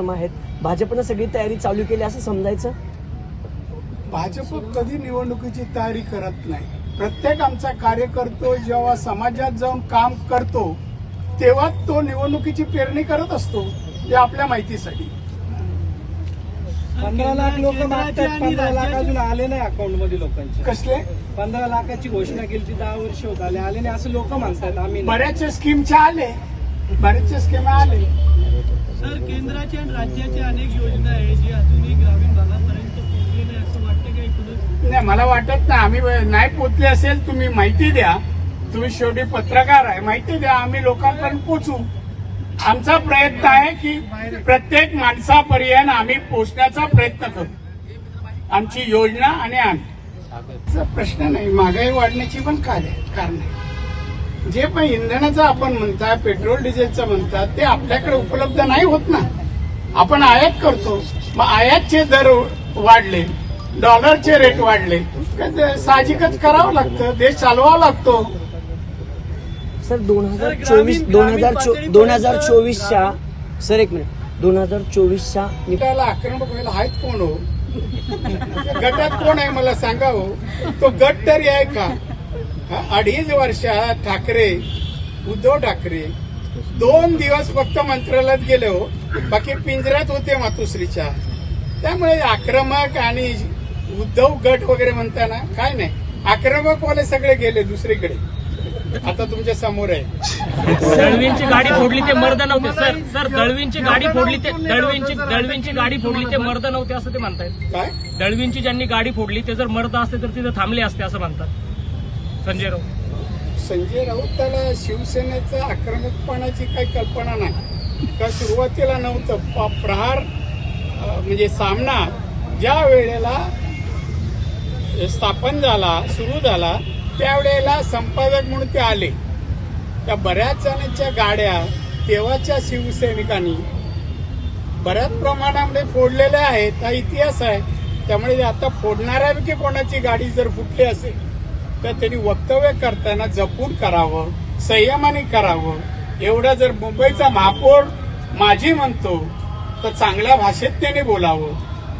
कार्यक्रम आहेत. भाजपनं सगळी तयारी चालू केली असं समजायचं? भाजप कधी निवडणुकीची तयारी करत नाही. प्रत्येक आमचा कार्यकर्तो जेव्हा समाजात जाऊन काम करतो तेव्हा तो निवडणुकीची पेरणी करत असतो ते आपल्या माहितीसाठी. पंधरा लाख लोक मागतात पंधरा लाख अजून आले नाही अकाउंटमध्ये लोकांचे. कसले? पंधरा लाखाची घोषणा केली ती दहा वर्ष होत आले. आले नाही असं लोक म्हणतात आम्ही. बऱ्याचशा स्कीमच्या आले. बऱ्याचशा स्कीम आले. सर केंद्राच्या आणि राज्याच्या अनेक योजना आहे जी अजूनही ग्रामीण भागापर्यंत पोहोचली नाही असं वाटतं की एकूणच नाही मला वाटत नाही. आम्ही नाही पोचले असेल तुम्ही माहिती द्या. तुम्ही शेवटी पत्रकार आहे माहिती द्या. आम्ही लोकांपर्यंत पोचू आमचा प्रयत्न आहे की प्रत्येक माणसापर्यंत आम्ही पोचण्याचा प्रयत्न करू. आमची योजना आणि आम्ही. प्रश्न नाही. महागाई वाढण्याची पण काय आहे कारण आहे जे पण इंधनाचं आपण म्हणता पेट्रोल डिझेलचं म्हणतात ते आपल्याकडे उपलब्ध नाही होत ना. आपण आयात करतो. मग आयातचे दर वाढले. डॉलरचे रेट वाढले. साहजिकच करावं लागतं. देश चालवावा लागतो. सर दोन हजार चोवीस दोन हजार दोन हजार चोवीसच्या सर एक मिनिट. दोन हजार चोवीसच्या त्याला आक्रमक व्हायला आहेत कोण हो? गटात कोण आहे मला सांगा हो? तो गट तरी आहे का? अडीच वर्षात ठाकरे उद्धव ठाकरे दोन दिवस फक्त मंत्रालयात गेले हो. बाकी पिंजऱ्यात होते मातुश्रीच्या. त्यामुळे आक्रमक आणि उद्धव गट वगैरे म्हणताना काय नाही. आक्रमक वाले सगळे गेले दुसरीकडे. आता तुमच्यासमोर आहे. दळवींची गाडी फोडली ते मर्द नव्हते सर. सर दळवींची गाडी फोडली ते दळवींची दळवींची गाडी फोडली ते मर्द नव्हते असं ते म्हणतायत. काय? दळवींची ज्यांनी गाडी फोडली ते जर मर्द असते तर तिथे थांबले असते असं म्हणतात. संजय राऊत. संजय राऊत त्याला शिवसेनेचं आक्रमकपणाची काही कल्पना नाही. का सुरुवातीला नव्हतं प- प्रहार म्हणजे सामना ज्या वेळेला स्थापन झाला सुरू झाला त्यावेळेला संपादक म्हणून ते आले. त्या बऱ्याच जणांच्या गाड्या तेव्हाच्या शिवसैनिकांनी बऱ्याच प्रमाणामध्ये फोडलेल्या आहेत. हा इतिहास आहे. त्यामुळे आता फोडणाऱ्यापैकी कोणाची गाडी जर फुटली असेल तर त्यांनी वक्तव्य करताना जपून करावं संयमाने करावं. एवढं जर मुंबईचा महापौर माझी म्हणतो तर चांगल्या भाषेत त्याने बोलावं.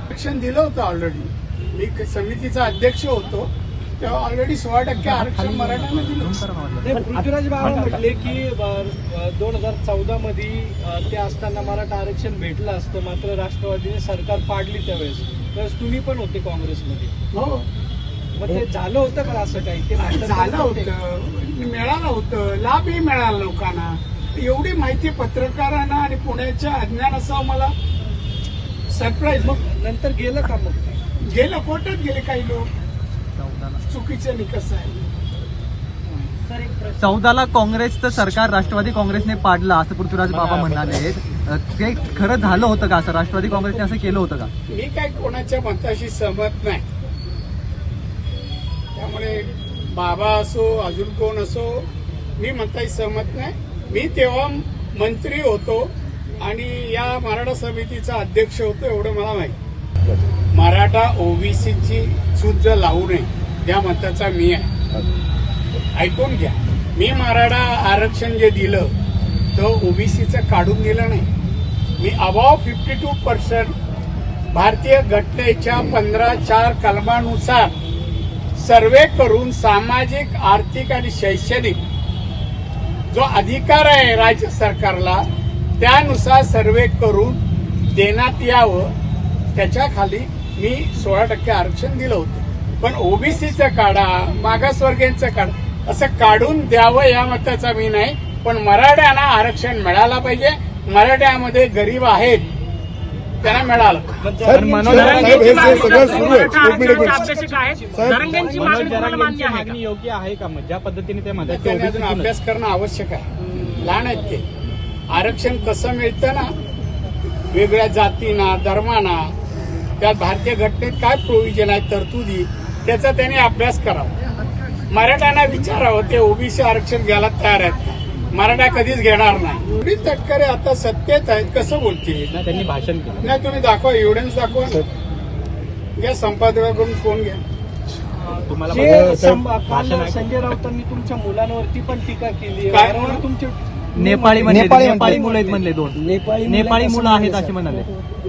आरक्षण दिलं होतं ऑलरेडी मी क- समितीचा अध्यक्ष होतो तेव्हा ऑलरेडी सोळा टक्के आरक्षण मराठ्यांना दिलं पृथ्वीराज बाबा म्हटले की दोन हजार चौदा मध्ये ते असताना मराठा आरक्षण भेटलं असतं मात्र राष्ट्रवादीने सरकार पाडली त्यावेळेस. त्यावेळेस तुम्ही पण होते काँग्रेसमध्ये. हो. मग ते झालं होतं का असं काही? ते झालं होते? मिळालं होतं. लाभही मिळाला लोकांना. एवढी माहिती पत्रकारांना आणि पुण्याच्या अज्ञान असावं मला सरप्राईज मग नंतर गेलं का मग? गेलं कोर्टात गेले काही लोक. चुकीचे निकष आहे चौदाला काँग्रेसचं सरकार राष्ट्रवादी काँग्रेसने पाडलं असं पृथ्वीराज बाबा म्हणाले. ते खरं झालं होतं का असं? राष्ट्रवादी काँग्रेसने असं केलं होतं का? मी काय कोणाच्या मताशी सहमत नाही. त्यामुळे बाबा असो अजून कोण असो मी म्हणताही सहमत नाही. मी तेव्हा मंत्री होतो आणि या मराठा समितीचा अध्यक्ष होतो एवढं मला माहिती. मराठा ओबीसीची चूज लावू नये या मताचा मी आहे. ऐकून घ्या. मी मराठा आरक्षण जे दिलं तर ओबीसीचं काढून दिलं नाही. मी अबाव फिफ्टी टू पर्सेंट भारतीय घटनेच्या पंधरा चार कलमानुसार सर्वे करून सामाजिक आर्थिक आणि शैक्षणिक जो अधिकार आहे राज्य सरकारला त्यानुसार सर्वे करून देण्यात यावं. त्याच्याखाली मी सोळा टक्के आरक्षण दिलं होतं. पण ओबीसीचं काढा मागासवर्गीयांचं काढा असं काढून द्यावं या मताचा मी नाही. पण मराठ्यांना आरक्षण मिळालं पाहिजे. मराठ्यामध्ये गरीब आहेत. त्यांना मिळालं. हे मागणी तुम्हाला मान्य आहे का? योग्य आहे का? मग ज्या पद्धतीने ते म्हणतात त्यांनी अजून अभ्यास करणं आवश्यक आहे. लहान आहेत ते. आरक्षण कसं मिळतं ना? वेगळ्या जातीना धर्माना. त्यात भारतीय घटनेत काय प्रोव्हिजन आहे तरतुदी? त्याचा त्यांनी अभ्यास करावा. मराठ्यांना विचारावं ते ओबीसी आरक्षण घ्यायला तयार आहेत का? मराठा कधीच घेणार नाही. एवढी तटकरे आता सत्तेत आहेत कसं बोलतील? त्यांनी भाषण केलं. नाही तुम्ही दाखवा एव्हिडन्स दाखवा. ना. घ्या संपादकाकडून फोन घ्या. जे साहेब, सं- भाषण ऐका. संजय राऊतांनी तुमच्या मुलांवरती पण टीका केली काय वारंवार म्हणून? तुमचे नेपाळी म्हणले नेपाळी नेपाळी म्हणले. मुलं आहेत म्हणले दोन. नेपाळी मुलं नेपाळी कसं मुलं आहेत म्हणले, असे म्हणाले.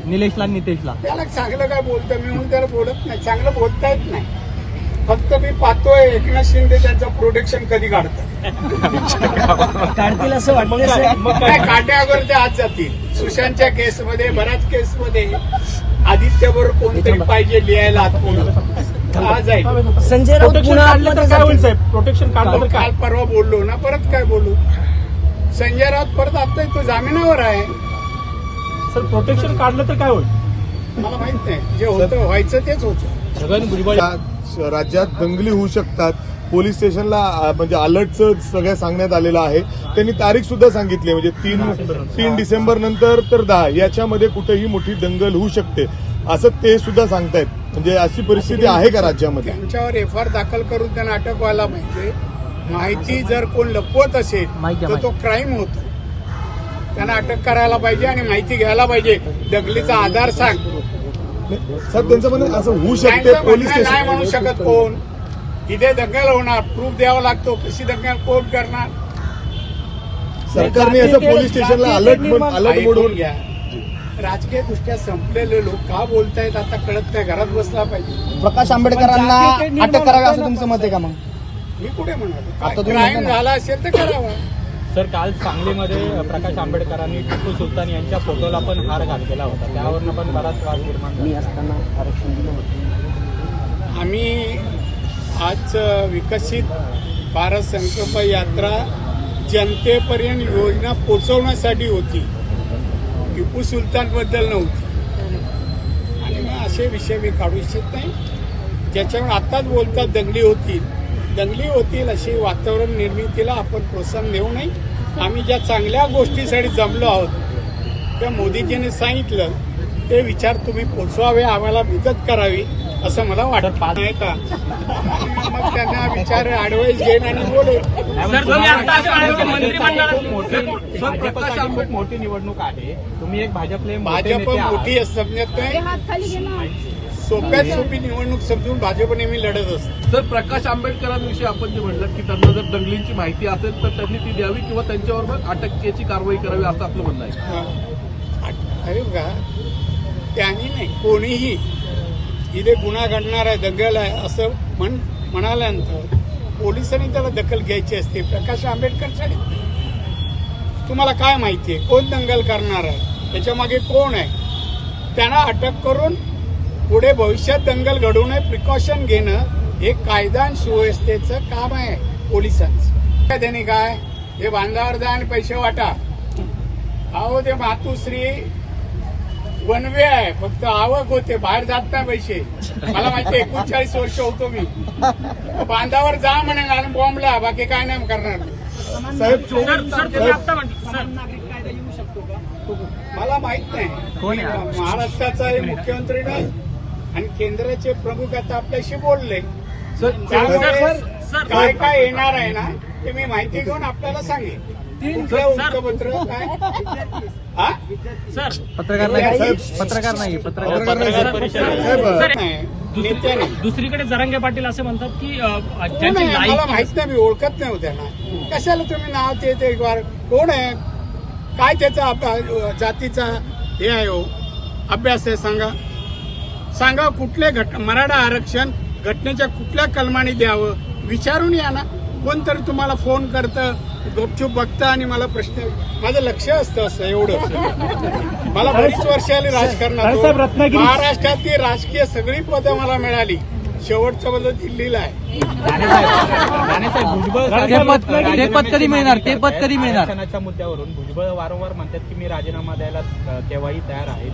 निलेशला आणि नितेशला. त्याला चांगलं काय बोलतं? मी म्हणून त्याला बोलत नाही. चांगलं बोलता येत नाही. फक्त मी पाहतोय एकनाथ शिंदे त्यांचं प्रोटेक्शन कधी काढतात? काढतील असं वाटतं काय काट्यावर ते आज जातील. सुशांतच्या केसमध्ये बऱ्याच केसमध्ये आदित्यवर कोणतरी पाहिजे लिहायला आत आज आहे. संजय राऊत पुन्हा आतमध्ये जातील. प्रोटेक्शन काल काल परवा बोललो ना परत काय बोलू? संजय राऊत परत आता तो जामिनावर आहे. सर प्रोटेक्शन काढलं तर काय होईल? मला माहीत नाही. जे होतं व्हायचं तेच होतं. छगन भुजबळ राज्यात दंगली होऊ शकतात. पोलीस स्टेशनला म्हणजे अलर्टचं सगळं सांगण्यात आलेलं आहे. त्यांनी तारीख सुद्धा सांगितली. म्हणजे तीन तीन डिसेंबर नंतर तर दहा. याच्यामध्ये कुठेही मोठी दंगल होऊ शकते. असं ते सुद्धा सांगतायत. म्हणजे अशी परिस्थिती आहे का राज्यामध्ये? त्यांच्यावर एफ आर दाखल करून त्यांना अटक व्हायला पाहिजे. माहिती जर कोण लपवत असेल तर तो क्राईम होतो. त्यांना अटक करायला पाहिजे आणि माहिती घ्यायला पाहिजे. दंगलीचा आधार सांग. साहेब त्यांचं म्हणणं असं होऊ शकते पोलीस नाही म्हणू शकत कोण. इथे दंगल होणार प्रूफ द्यावा लागतो कशी दंगल कोण करणार? सरकारने असं पोलीस स्टेशनला अलर्ट अलर्ट मोडवून घ्या. राजकीय दृष्ट्या संपलेले लोक का बोलतायत? आता कळत नाही घरात बसला पाहिजे. प्रकाश आंबेडकरांना अटक करावी असं तुमचं मत आहे का मग? मी कुठे म्हणालो? क्राईम. झाला असेल तर करावा. सर काल सांगलीमध्ये प्रकाश आंबेडकरांनी टिपू सुलतान यांच्या फोटोला पण हार घातलेला होता. त्यावरनं पण बराच वाद निर्माण मी असताना आरक्षण दिलं होतं. आम्ही आज विकसित भारत संकल्प यात्रा जनतेपर्यंत योजना पोचवण्यासाठी होती. टिपू सुलतानबद्दल नव्हती. आणि मग असे विषय मी काढू इच्छित नाही. ज्याच्यावर आताच बोलतात दंगली होतील. दंगली होतील अशी वातावरण निर्मितीला आपण प्रोत्साहन देऊ नये. आम्ही ज्या चांगल्या गोष्टीसाठी जमलो आहोत त्या मोदीजीने सांगितलं ते विचार तुम्ही पोचवावे आम्हाला मदत करावी असं मला वाटत. नाही का मग त्यांना विचार ऍडवाइस घेईन आणि खूप मोठी निवडणूक आहे. तुम्ही एक भाजपले मोठे भाजप. मोठी आहे समजत नाही सोप्यात सोपी निवडणूक समजून भाजप नेहमी लढत असते. सर प्रकाश आंबेडकरांविषयी आपण जे म्हणलं की त्यांना जर दंगलींची माहिती असेल तर त्यांनी ती द्यावी किंवा त्यांच्यावर मग अटकेची कारवाई करावी असं आपलं म्हणणं आहे. अरे का त्यांनी नाही कोणीही इथे गुन्हा घडणार आहे दंगल आहे असं म्हण म्हणाल्यानंतर पोलिसांनी त्याला दखल घ्यायची असते प्रकाश आंबेडकर तुम्हाला काय माहिती आहे? कोण दंगल करणार आहे? त्याच्यामागे कोण आहे? त्यांना अटक करून पुढे भविष्यात दंगल घडवू नये प्रिकॉशन घेणं हे कायदा आणि सुव्यवस्थेचं काम आहे पोलिसांचं. काय त्यांनी काय? हे बांधावर जा आणि पैसे वाटा. अहो ते मातुश्री वनवे आहे. फक्त आवक होते. बाहेर जात नाही पैसे. मला माहिती एकोणचाळीस वर्ष होतो मी. बांधावर जा म्हणे आणि बॉम्बला बाकी काय नाही करणार मला माहीत नाही. महाराष्ट्राचा हे मुख्यमंत्री नाही. आणि केंद्राचे प्रमुख आता आपल्याशी बोलले. काय काय येणार आहे ना ते मी माहिती घेऊन आपल्याला सांगेन. हा? पत्रकार सर नाही. पत्रकार दुसरीकडे जरांगे पाटील असे म्हणतात की मला माहीत नाही मी ओळखत नाही होत्या ना कशाला तुम्ही नाव ते ते एक वार कोण आहे? काय त्याचा आप- जातीचा हे आहे हो? अभ्यास आहे सांगा. सांगा कुठले घट मराठा आरक्षण घटनेच्या कुठल्या कलमाने द्यावं? विचारून या ना. कोणतरी तुम्हाला फोन करतं गपचूप बघतं आणि मला प्रश्न माझं लक्ष असतं असं एवढं. मला बरीच वर्ष आली राजकारणात. महाराष्ट्रातली राजकीय सगळी पदं मला मिळाली. शेवटचं पद दिल्लीला आहे. ते पद- ते पद कधी मिळणार? ते पद कधी मिळणार? आरक्षणाच्या मुद्द्यावरून भुजबळ वारंवार म्हणतात की मी राजीनामा द्यायला अ, तेव्हाही तयार आहे.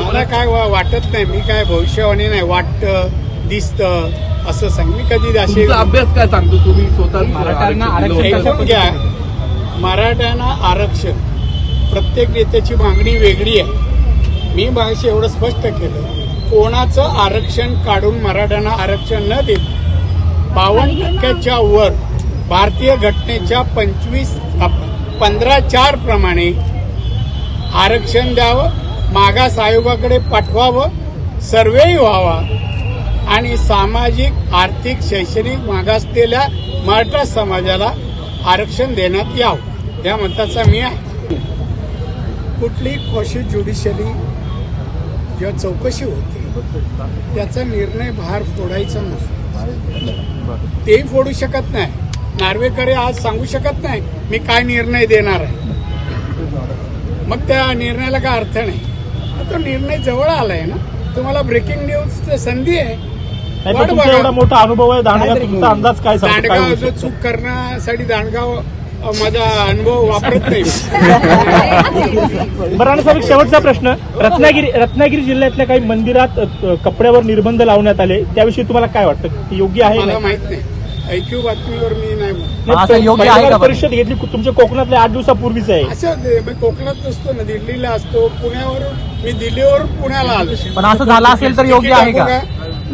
मला काय वा- वाटत नाही मी काय भविष्यवाणी नाही. वाटतं दिसतं असं सांग. मी कधी असे तुमचा अभ्यास काय सांगतो? तुम्ही स्वतः मराठ्यांना आरक्षण दिलं होतं. ऐकून घ्या. मराठ्यांना आरक्षण. प्रत्येक नेत्याची मागणी वेगळी आहे. मी मागाशी एवढं स्पष्ट केलं. कोणाचं आरक्षण काढून मराठ्यांना आरक्षण न देत बावन्न टक्क्याच्या वर भारतीय घटनेच्या पंचवीस पंधरा चार प्रमाणे आरक्षण द्यावं मागास आयोगाकडे पाठवावं सर्वेही व्हावा आणि सामाजिक आर्थिक शैक्षणिक मागासलेल्या मराठा समाजाला आरक्षण देण्यात यावं या मताचा मी आहे. कुठली कॉशी ज्युडिशली जेव्हा चौकशी होते. त्याचा निर्णय बाहेर फोडायचा नसतो. तेही फोडू शकत नाही. नार्वेकरे आज सांगू शकत नाही मी काय निर्णय देणार आहे. मग त्या निर्णयाला काय अर्थ नाही. तो निर्णय जवळ आलाय ना. तुम्हाला ब्रेकिंग न्यूज संधी आहे. मोठा अनुभव आहे अंदाज काय दांडगाव? चूक करण्यासाठी दांडगाव माझा अनुभव वापरत नाही. बरं आणि सर एक शेवटचा प्रश्न. रत्नागिरी रत्नागिरी जिल्ह्यातल्या काही मंदिरात कपड्यावर निर्बंध लावण्यात आले. त्याविषयी तुम्हाला काय वाटतं? की योग्य आहे मला ना? माहीत नाही. ऐक्यू बातमीवर मी नाही? परिषद घेतली. तुमच्या कोकणातल्या आठ दिवसापूर्वीच आहे. असं कोकणात नसतो ना दिल्लीला असतो. पुण्यावर मी दिल्लीवर पुण्याला आलो. पण असं झालं असेल तर योग्य आहे का?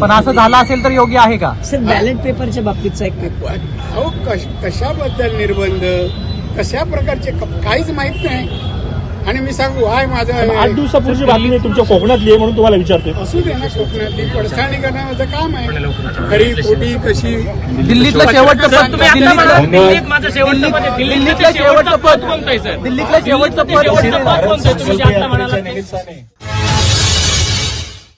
पण असं झालं असेल तर योग्य आहे का? सर बॅलेट पेपरच्या बाबतीतचा एक अहो कश- कशाबद्दल निर्बंध? कशा प्रकारचे काहीच माहीत नाही. आणि मी सांगू हाय आठ माझं दिवसापूर्वीची बातमी आहे तुमच्या कोकणातली आहे म्हणून तुम्हाला विचारतोय. असू दे ना कोकणातली. पडसाणी करण्याचं काम आहे. खरी खोटी कशी? दिल्लीतलं शेवटचं सर पद तुम्ही आता म्हणाला दिल्लीतलं दिल्लीत माझं शेवटचं पद आहे. दिल्लीतलं शेवटचं पद पद कोणतं आहे सर? दिल्लीतलं शेवटचं दिल्लीतलं शेवटचं पद पद कोणतं आहे तुम्ही जे आता म्हणाला ते?